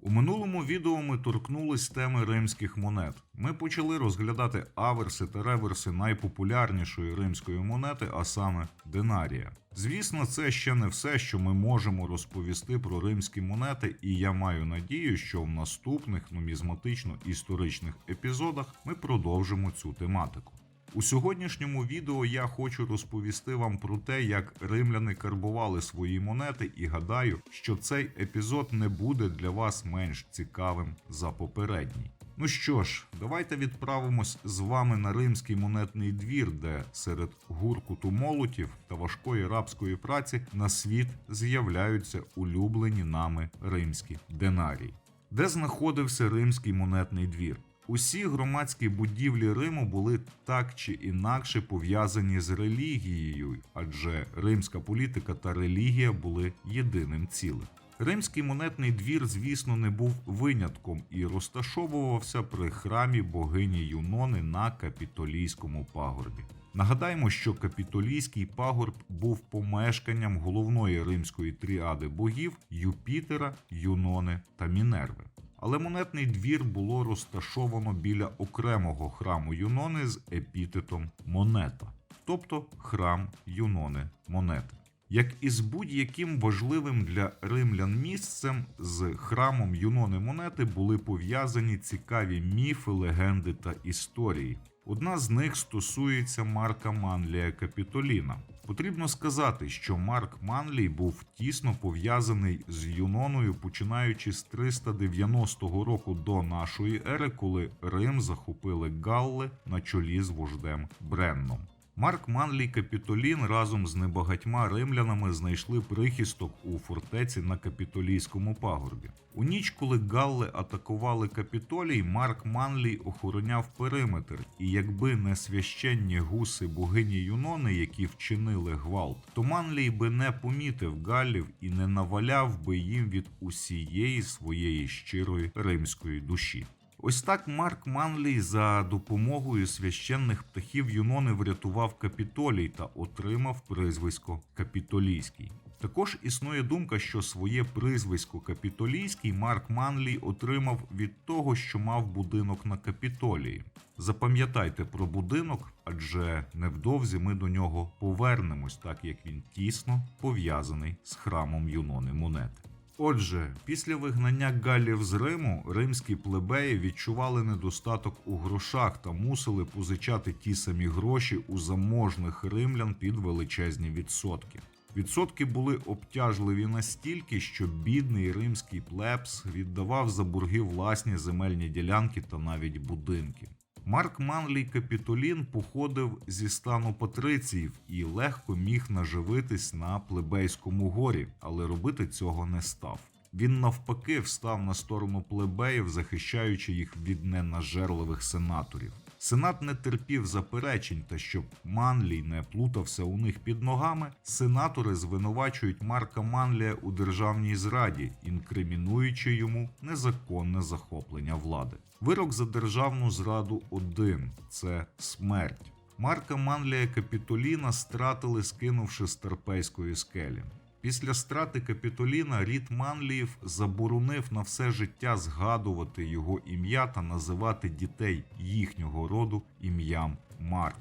У минулому відео ми торкнулись теми римських монет. Ми почали розглядати аверси та реверси найпопулярнішої римської монети, а саме динарія. Звісно, це ще не все, що ми можемо розповісти про римські монети, і я маю надію, що в наступних нумізматично-історичних епізодах ми продовжимо цю тематику. У сьогоднішньому відео я хочу розповісти вам про те, як римляни карбували свої монети, і гадаю, що цей епізод не буде для вас менш цікавим за попередній. Ну що ж, давайте відправимось з вами на римський монетний двір, де серед гуркуту молотів та важкої рабської праці на світ з'являються улюблені нами римські динарії. Де знаходився римський монетний двір? Усі громадські будівлі Риму були так чи інакше пов'язані з релігією, адже римська політика та релігія були єдиним цілим. Римський монетний двір, звісно, не був винятком і розташовувався при храмі богині Юнони на Капітолійському пагорбі. Нагадаємо, що Капітолійський пагорб був помешканням головної римської тріади богів Юпітера, Юнони та Мінерви. Але монетний двір було розташовано біля окремого храму Юнони з епітетом монета, тобто храм Юнони монети. Як і з будь-яким важливим для римлян місцем, з храмом Юнони монети були пов'язані цікаві міфи, легенди та історії. Одна з них стосується Марка Манлія Капітоліна. Потрібно сказати, що Марк Манлій був тісно пов'язаний з Юноною, починаючи з 390 року до нашої ери, коли Рим захопили Галли на чолі з вождем Бренном. Марк Манлій Капітолін разом з небагатьма римлянами знайшли прихисток у фортеці на Капітолійському пагорбі. У ніч, коли Галли атакували Капітолій, Марк Манлій охороняв периметр, і якби не священні гуси богині Юнони, які вчинили гвалт, то Манлій би не помітив галлів і не наваляв би їм від усієї своєї щирої римської душі. Ось так Марк Манлій за допомогою священних птахів Юнони врятував Капітолій та отримав прізвисько Капітолійський. Також існує думка, що своє прізвисько Капітолійський Марк Манлій отримав від того, що мав будинок на Капітолії. Запам'ятайте про будинок, адже невдовзі ми до нього повернемось, так як він тісно пов'язаний з храмом Юнони Монети. Отже, після вигнання галлів з Риму римські плебеї відчували недостаток у грошах та мусили позичати ті самі гроші у заможних римлян під величезні відсотки. Відсотки були обтяжливі настільки, що бідний римський плебс віддавав за борги власні земельні ділянки та навіть будинки. Марк Манлій Капітолін походив зі стану Патрицій і легко міг наживитись на плебейському горі, але робити цього не став. Він навпаки встав на сторону плебеїв, захищаючи їх від ненажерливих сенаторів. Сенат не терпів заперечень, та щоб Манлій не плутався у них під ногами, сенатори звинувачують Марка Манлія у державній зраді, інкримінуючи йому незаконне захоплення влади. Вирок за державну зраду один це смерть. Марка Манлія Капітоліна стратили, скинувши з Терпейської скелі. Після страти Капітоліна рід Манліїв заборонив на все життя згадувати його ім'я та називати дітей їхнього роду ім'ям Марк.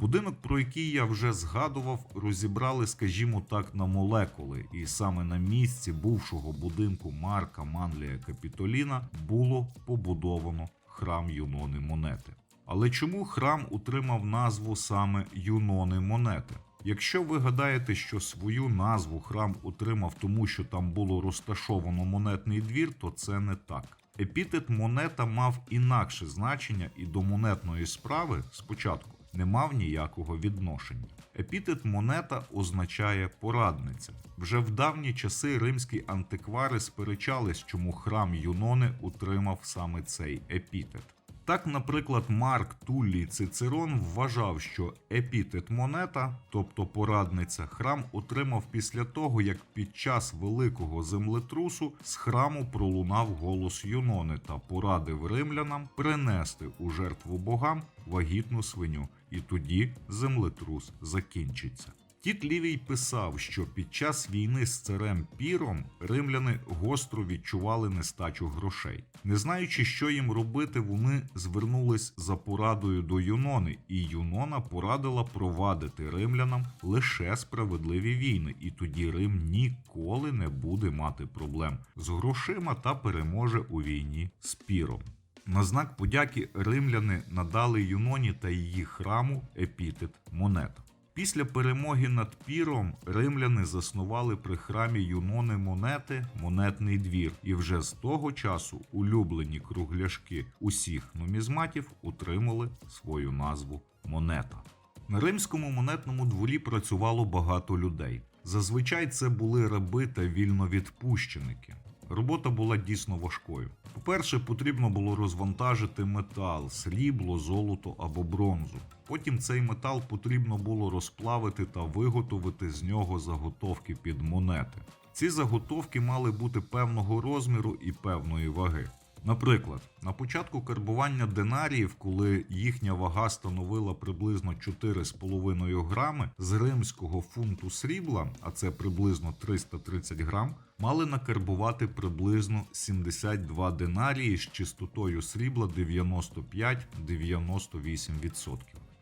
Будинок, про який я вже згадував, розібрали, скажімо так, на молекули, і саме на місці бувшого будинку Марка Манлія Капітоліна було побудовано храм Юнони Монети. Але чому храм утримав назву саме Юнони Монети? Якщо ви гадаєте, що свою назву храм отримав тому, що там було розташовано монетний двір, то це не так. Епітет монета мав інакше значення і до монетної справи спочатку не мав ніякого відношення. Епітет монета означає порадниця. Вже в давні часи римські антиквари сперечались, чому храм Юнони утримав саме цей епітет. Так, наприклад, Марк Туллій Цицерон вважав, що епітет монета, тобто порадниця, храм отримав після того, як під час великого землетрусу з храму пролунав голос Юнони та порадив римлянам принести у жертву богам вагітну свиню, і тоді землетрус закінчиться. Тіт Лівій писав, що під час війни з царем Піром римляни гостро відчували нестачу грошей. Не знаючи, що їм робити, вони звернулись за порадою до Юнони, і Юнона порадила провадити римлянам лише справедливі війни, і тоді Рим ніколи не буде мати проблем з грошима та переможе у війні з Піром. На знак подяки римляни надали Юноні та її храму епітет монета. Після перемоги над Піром римляни заснували при храмі Юнони монети монетний двір, і вже з того часу улюблені кругляшки усіх нумізматів утримали свою назву монета. На римському монетному дворі працювало багато людей. Зазвичай це були раби та вільновідпущеники. Робота була дійсно важкою. По-перше, потрібно було розвантажити метал, срібло, золото або бронзу. Потім цей метал потрібно було розплавити та виготовити з нього заготовки під монети. Ці заготовки мали бути певного розміру і певної ваги. Наприклад, на початку карбування динаріїв, коли їхня вага становила приблизно 4,5 грами з римського фунту срібла, а це приблизно 330 грам, мали накарбувати приблизно 72 динарії з чистотою срібла 95-98%.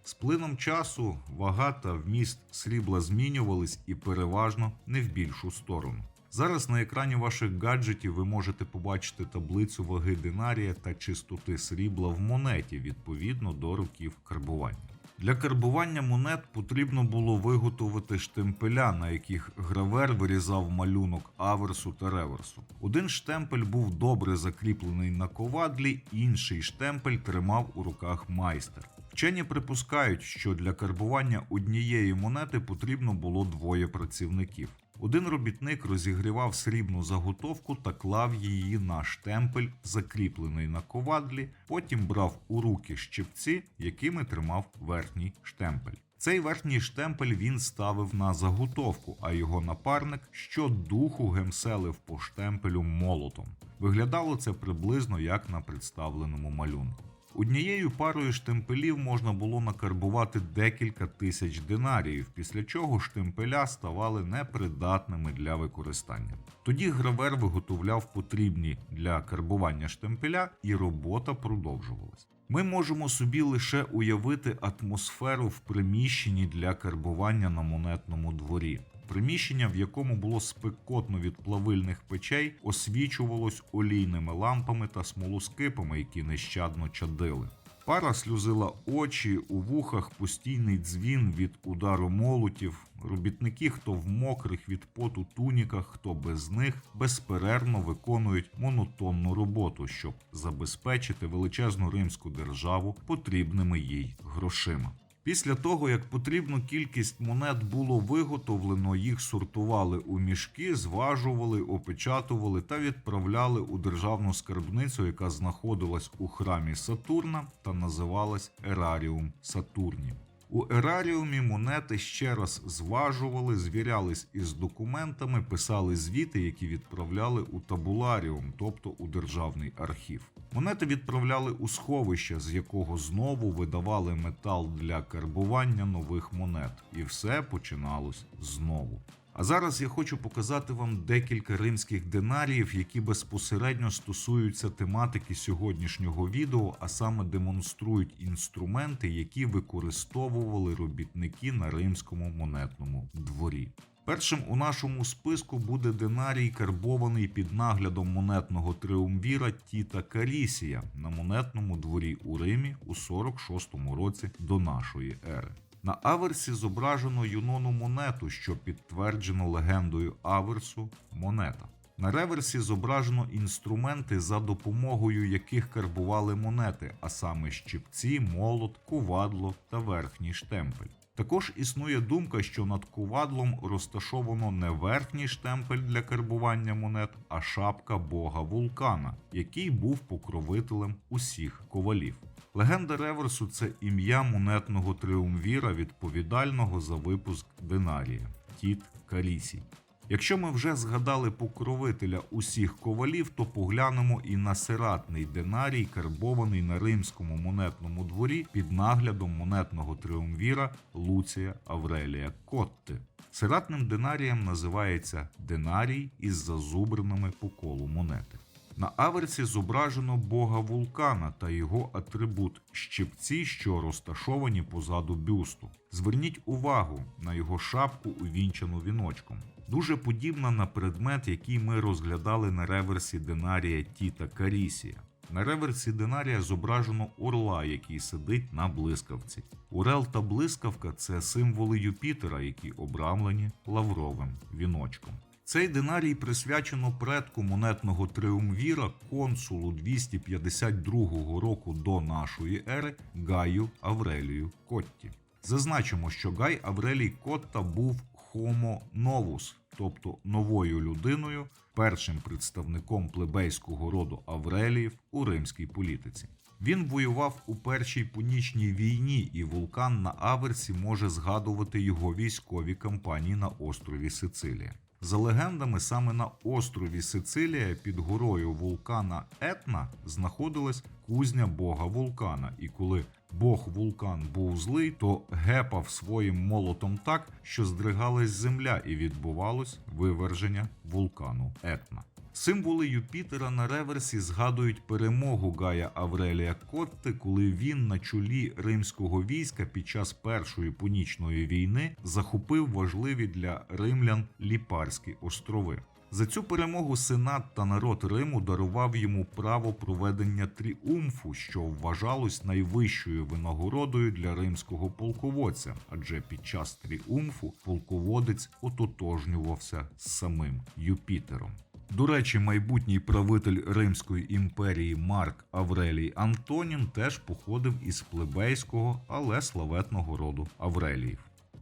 З плином часу вага та вміст срібла змінювались і переважно не в більшу сторону. Зараз на екрані ваших гаджетів ви можете побачити таблицю ваги динарія та чистоти срібла в монеті відповідно до років карбування. Для карбування монет потрібно було виготовити штемпеля, на яких гравер вирізав малюнок аверсу та реверсу. Один штемпель був добре закріплений на ковадлі, інший штемпель тримав у руках майстер. Вчені припускають, що для карбування однієї монети потрібно було двоє працівників. Один робітник розігрівав срібну заготовку та клав її на штемпель, закріплений на ковадлі, потім брав у руки щипці, якими тримав верхній штемпель. Цей верхній штемпель він ставив на заготовку, а його напарник щодуху гемселив по штемпелю молотом. Виглядало це приблизно як на представленому малюнку. Однією парою штемпелів можна було накарбувати декілька тисяч динаріїв, після чого штемпеля ставали непридатними для використання. Тоді гравер виготовляв потрібні для карбування штемпеля, і робота продовжувалась. Ми можемо собі лише уявити атмосферу в приміщенні для карбування на монетному дворі. Приміщення, в якому було спекотно від плавильних печей, освічувалось олійними лампами та смолоскипами, які нещадно чадили. Пара сльозила очі, у вухах постійний дзвін від удару молотів. Робітники, хто в мокрих від поту туніках, хто без них, безперервно виконують монотонну роботу, щоб забезпечити величезну римську державу потрібними їй грошима. Після того, як потрібну кількість монет було виготовлено, їх сортували у мішки, зважували, опечатували та відправляли у державну скарбницю, яка знаходилась у храмі Сатурна та називалась Ераріум Сатурні. У ераріумі монети ще раз зважували, звірялись із документами, писали звіти, які відправляли у табуларіум, тобто у державний архів. Монети відправляли у сховище, з якого знову видавали метал для карбування нових монет, і все починалось знову. А зараз я хочу показати вам декілька римських динаріїв, які безпосередньо стосуються тематики сьогоднішнього відео, а саме демонструють інструменти, які використовували робітники на римському монетному дворі. Першим у нашому списку буде динарій, карбований під наглядом монетного триумвіра Тіта Карісія на монетному дворі у Римі у 46-му році до нашої ери. На аверсі зображено юнону монету, що підтверджено легендою аверсу монета. На реверсі зображено інструменти, за допомогою яких карбували монети, а саме щипці, молот, кувадло та верхній штемпель. Також існує думка, що над кувадлом розташовано не верхній штемпель для карбування монет, а шапка бога вулкана, який був покровителем усіх ковалів. Легенда реверсу це ім'я монетного триумвіра, відповідального за випуск динарія Тіт Карісій. Якщо ми вже згадали покровителя усіх ковалів, то поглянемо і на сиратний динарій, карбований на римському монетному дворі під наглядом монетного триумвіра Луція Аврелія Котти. Сиратним динарієм називається динарій із зазубреними по колу монети. На аверсі зображено бога вулкана та його атрибут щипці, що розташовані позаду бюсту. Зверніть увагу на його шапку, увінчану віночком. Дуже подібна на предмет, який ми розглядали на реверсі динарія Тіта Карісія. На реверсі динарія зображено орла, який сидить на блискавці. Орел та блискавка це символи Юпітера, які обрамлені лавровим віночком. Цей динарій присвячено предку монетного триумвіра консулу 252 року до нашої ери Гаю Аврелію Котті. Зазначимо, що Гай Аврелій Котта був Homo novus, тобто новою людиною, першим представником плебейського роду Авреліїв у римській політиці. Він воював у першій пунічній війні, і вулкан на Аверсі може згадувати його військові кампанії на острові Сицилія. За легендами, саме на острові Сицилія під горою вулкана Етна знаходилась кузня бога вулкана, і коли бог вулкан був злий, то гепав своїм молотом так, що здригалась земля, і відбувалось виверження вулкану Етна. Символи Юпітера на реверсі згадують перемогу Гая Аврелія Котти, коли він на чолі римського війська під час Першої пунічної війни захопив важливі для римлян Ліпарські острови. За цю перемогу сенат та народ Риму дарував йому право проведення тріумфу, що вважалось найвищою винагородою для римського полководця, адже під час тріумфу полководець ототожнювався з самим Юпітером. До речі, майбутній правитель Римської імперії Марк Аврелій Антонін теж походив із плебейського, але славетного роду Авреліїв.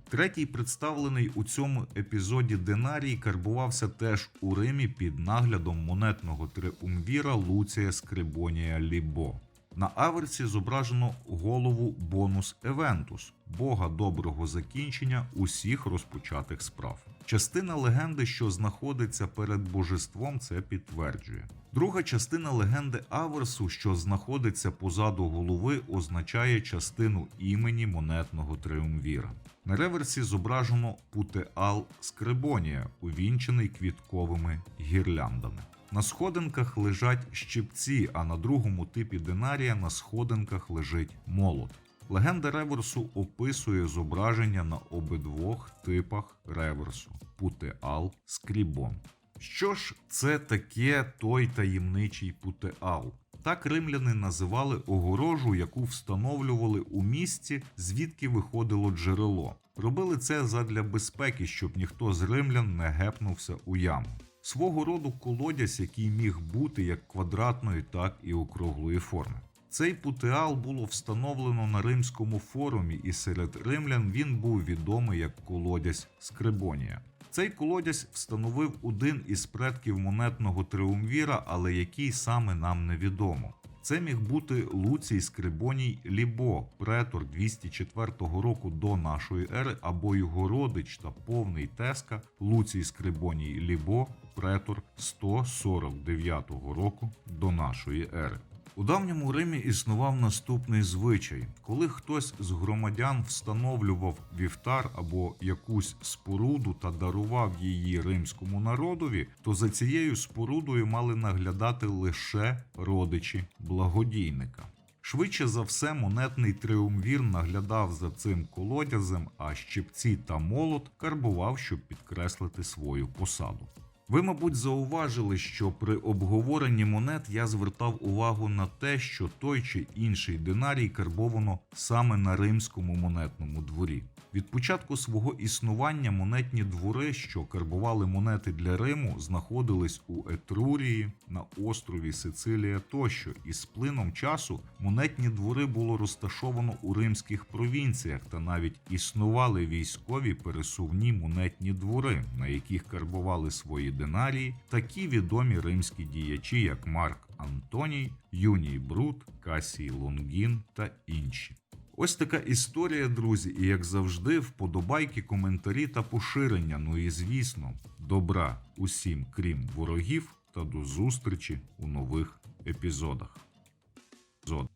Третій представлений у цьому епізоді Динарій карбувався теж у Римі під наглядом монетного триумвіра Луція Скрибонія Лібо. На аверсі зображено голову бонус Евентус, бога доброго закінчення усіх розпочатих справ. Частина легенди, що знаходиться перед божеством, це підтверджує. Друга частина легенди Аверсу, що знаходиться позаду голови, означає частину імені монетного триумвіра. На реверсі зображено путеал Скрибонія, увінчений квітковими гірляндами. На сходинках лежать щипці, а на другому типі динарія на сходинках лежить молот. Легенда реверсу описує зображення на обидвох типах реверсу путеал скрібон. Що ж це таке той таємничий путеал? Так римляни називали огорожу, яку встановлювали у місці, звідки виходило джерело. Робили це задля безпеки, щоб ніхто з римлян не гепнувся у яму. Свого роду колодязь, який міг бути як квадратної, так і округлої форми. Цей путеал було встановлено на римському форумі, і серед римлян він був відомий як колодязь Скрибонія. Цей колодязь встановив один із предків монетного триумвіра, але який саме нам невідомо. Це міг бути Луцій Скрибоній Лібо, претор 204 року до нашої ери, або його родич та повний теска Луцій Скрибоній Лібо, претор 149 року до нашої ери. У давньому Римі існував наступний звичай: коли хтось з громадян встановлював вівтар або якусь споруду та дарував її римському народові, то за цією спорудою мали наглядати лише родичі благодійника. Швидше за все, монетний триумвір наглядав за цим колодязем, а щипці та молот карбував, щоб підкреслити свою посаду. Ви, мабуть, зауважили, що при обговоренні монет я звертав увагу на те, що той чи інший динарій карбовано саме на римському монетному дворі. Від початку свого існування монетні двори, що карбували монети для Риму, знаходились у Етрурії, на острові Сицилія тощо, і з плином часу монетні двори було розташовано у римських провінціях та навіть існували військові пересувні монетні двори, на яких карбували свої динарії такі відомі римські діячі, як Марк Антоній, Юній Брут, Касій Лонгін та інші. Ось така історія, друзі, і як завжди, вподобайки, коментарі та поширення. Ну і звісно, добра усім, крім ворогів, та до зустрічі у нових епізодах. Зод.